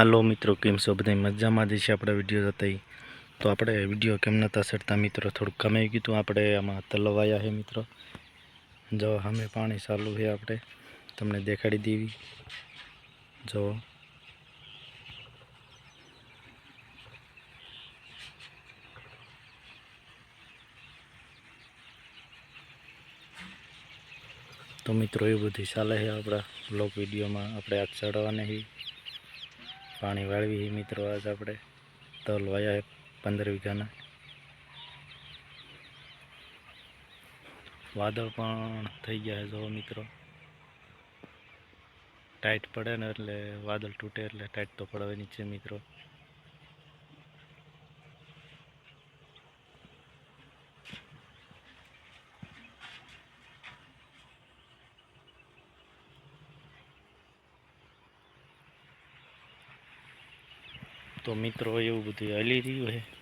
હાલો મિત્રો, કેમ છો? બધા મજામાં જ છે આપણે વીડિયો જતા તો આપણે વીડિયો કેમ નતા સરતા મિત્રો? થોડુંક ગયું હતું આપણે, આમાં તલવાયા છે મિત્રો. જો અમે પાણી ચાલુ છે આપણે. તમને દેખાડી દેવી. જો. તો મિત્રો એ બધું ચાલે છે આપણા બ્લોક વિડીયોમાં. આપણે આજ ચડવાને છીએ પાણી વાળવી મિત્રો આજ આપણે. તલ વાયા પંદર વીઘાના. વાદળ પણ થઈ ગયા છે જો મિત્રો. ટાઈટ પડે ને એટલે વાદળ તૂટે એટલે ટાઈટ તો પડવાની નીચે મિત્રો. તો મિત્રો એવું બધું હલી રહ્યું છે.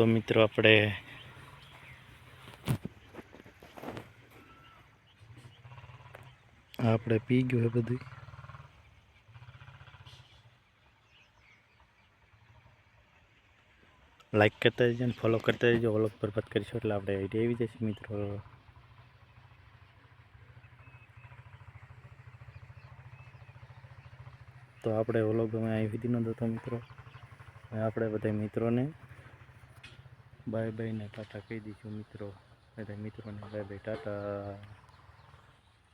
તો મિત્રો આપણે આપણે પી ગયું એ બધું લાઈક કરતા જજો ને ફોલો કરતા જજો. પર પત કરીશું એટલે આપણે આઈડિયા આવી જશે મિત્રો. તો આપણે ઓલો ગમે આવી સુધી નહોતો મિત્રો. આપણે બધા મિત્રોને બાય બાય ને ટાટા કહી દઈશું મિત્રો. બધા મિત્રોને બાય બાય ટાટા.